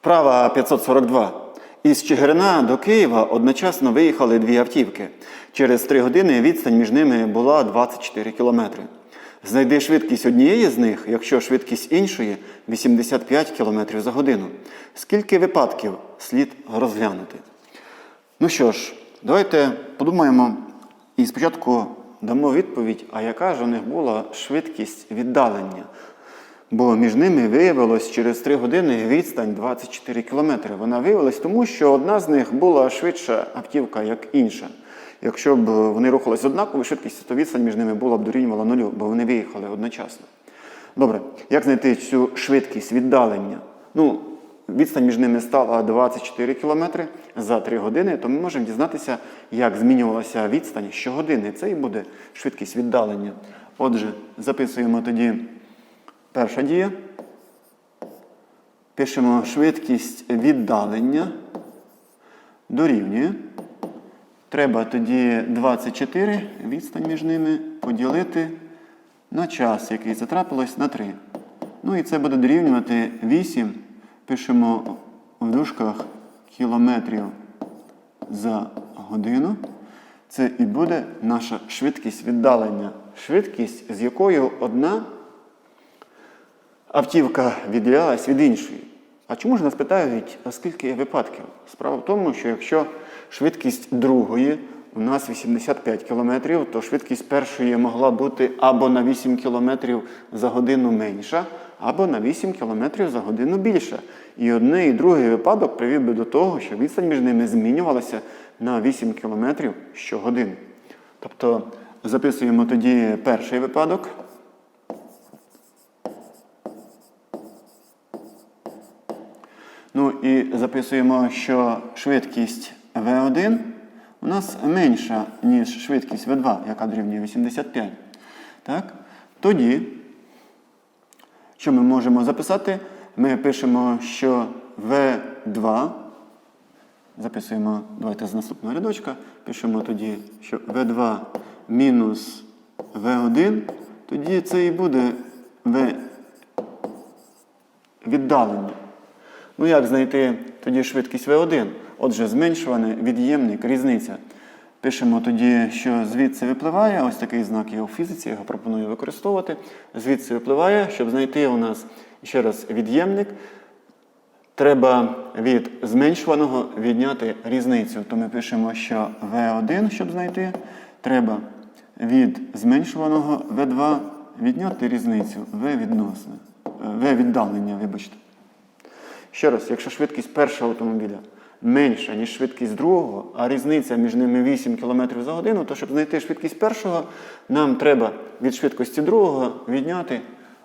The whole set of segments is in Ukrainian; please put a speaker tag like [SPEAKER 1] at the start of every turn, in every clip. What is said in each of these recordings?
[SPEAKER 1] Вправа 542. Із Чигирина до Києва одночасно виїхали дві автівки. Через три години відстань між ними була 24 кілометри. Знайди швидкість однієї з них, якщо швидкість іншої 85 км за годину. Скільки випадків слід розглянути? Ну що ж, давайте подумаємо і спочатку дамо відповідь, а яка ж у них була швидкість віддалення. Бо між ними виявилось через 3 години відстань 24 кілометри. Вона виявилась тому, що одна з них була швидша автівка, як інша. Якщо б вони рухались однаковою швидкістю, то відстань між ними була б дорівнювала нулю, бо вони виїхали одночасно. Добре, як знайти цю швидкість віддалення? Ну, відстань між ними стала 24 кілометри за 3 години, то ми можемо дізнатися, як змінювалася відстань щогодини. Це і буде швидкість віддалення. Отже, записуємо тоді перша дія. Пишемо швидкість віддалення дорівнює. Треба тоді 24 відстань між ними поділити на час, який затрапилось, на 3. Ну і це буде дорівнювати 8. Пишемо в дужках кілометрів за годину. Це і буде наша швидкість віддалення. Швидкість, з якою одна автівка відділялась від іншої. А чому ж нас питають, а скільки випадків? Справа в тому, що якщо швидкість другої у нас 85 км, то швидкість першої могла бути або на 8 км за годину менша, або на 8 км за годину більша. І одне і другий випадок привів би до того, що відстань між ними змінювалася на 8 км щогодини. Тобто записуємо тоді перший випадок. Ну і записуємо, що швидкість V1 у нас менша, ніж швидкість V2, яка дорівнює 85. Так? Тоді, що ми можемо записати? Ми пишемо, що V2, записуємо, давайте з наступного рядочка, пишемо тоді, що V2 мінус V1, тоді це і буде V віддалення. Ну як знайти тоді швидкість V1? Отже, зменшуване від'ємник, різниця. Пишемо тоді, що звідси випливає, ось такий знак є у фізиці, я його пропоную використовувати. Звідси випливає, щоб знайти у нас ще раз від'ємник. Треба від зменшуваного відняти різницю. То ми пишемо, що V1, щоб знайти, треба від зменшуваного V2 відняти різницю V відносне, V віддалення, вибачте. Ще раз, якщо швидкість першого автомобіля менша, ніж швидкість другого, а різниця між ними 8 км за годину, то щоб знайти швидкість першого, нам треба від швидкості другого відняти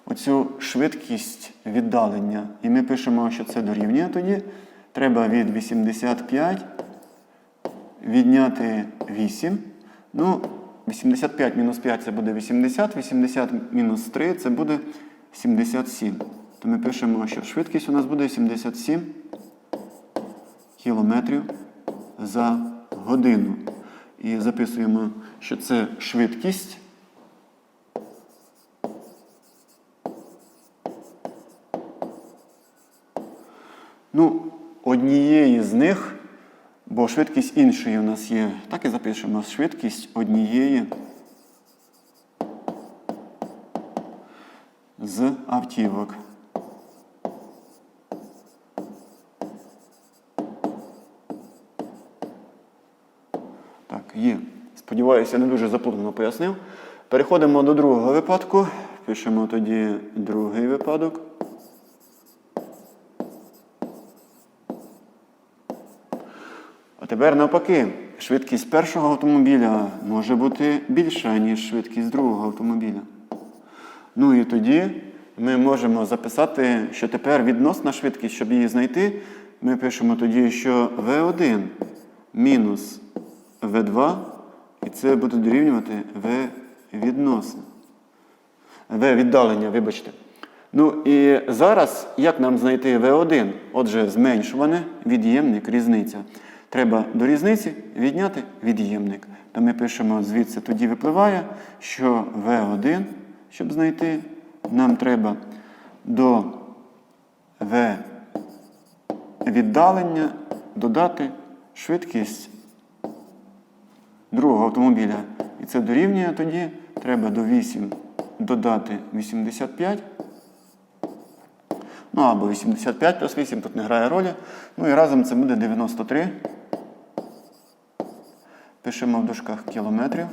[SPEAKER 1] оцю швидкість віддалення. І ми пишемо, що це дорівнює тоді. Треба від 85 відняти 8. Ну, 85 мінус 5 це буде 80, 80 мінус 3 це буде 77. То ми пишемо, що швидкість у нас буде 77 кілометрів за годину. І записуємо, що це швидкість. Ну, однієї з них, бо швидкість іншої у нас є. Так і запишемо швидкість однієї з автівок. Так, є. Сподіваюся, не дуже заплутано пояснив. Переходимо до другого випадку. Пишемо тоді другий випадок. А тепер навпаки, швидкість першого автомобіля може бути більша, ніж швидкість другого автомобіля. Ну і тоді ми можемо записати, що тепер відносна швидкість, щоб її знайти, ми пишемо тоді, що V1 мінус V2, і це буде дорівнювати V відносно. V віддалення, вибачте. Ну і зараз як нам знайти V1? Отже, зменшуване від'ємник, різниця. Треба до різниці відняти від'ємник. То ми пишемо звідси, тоді випливає, що V1, щоб знайти, нам треба до V віддалення додати швидкість другого автомобіля. І це дорівнює тоді. Треба до 8 додати 85. Ну або 85 плюс 8, тут не грає ролі. Ну і разом це буде 93. Пишемо в дужках кілометрів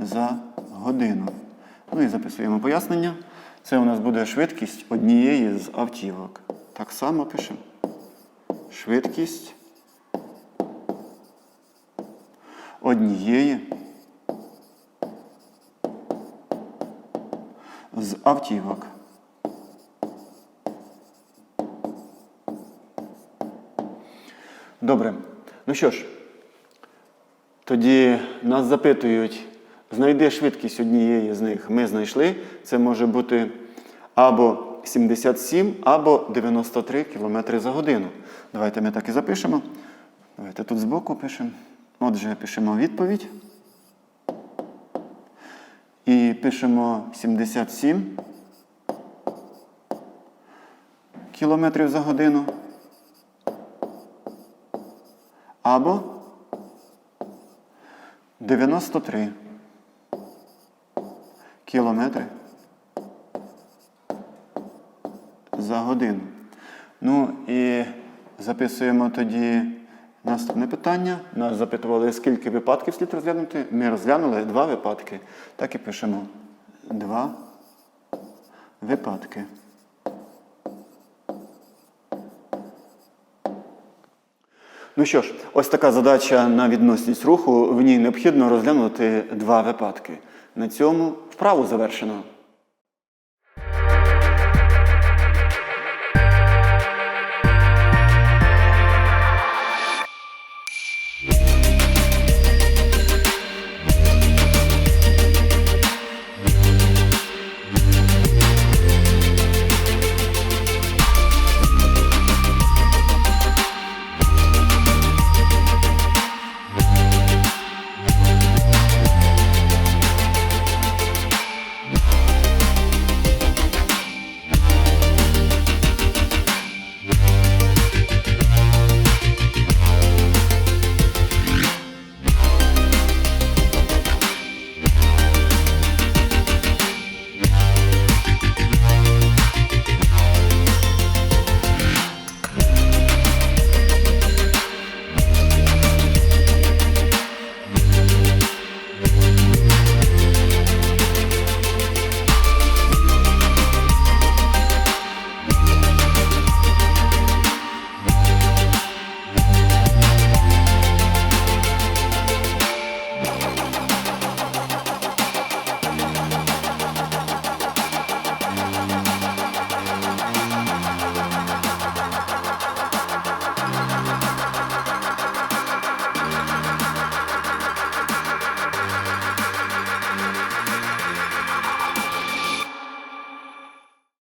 [SPEAKER 1] за годину. Ну і записуємо пояснення. Це у нас буде швидкість однієї з автівок. Так само пишемо. Швидкість однієї з автівок. Добре. Ну що ж, тоді нас запитують, знайди швидкість однієї з них. Ми знайшли. Це може бути або 77, або 93 км за годину. Давайте ми так і запишемо. Давайте тут збоку пишемо. Отже, пишемо відповідь. І пишемо 77 кілометрів за годину. Або 93 кілометри за годину. Ну і записуємо тоді наступне питання. Нас запитували, скільки випадків слід розглянути. Ми розглянули два випадки. Так і пишемо два випадки. Ну що ж, ось така задача на відносність руху. В ній необхідно розглянути два випадки. На цьому вправу завершено.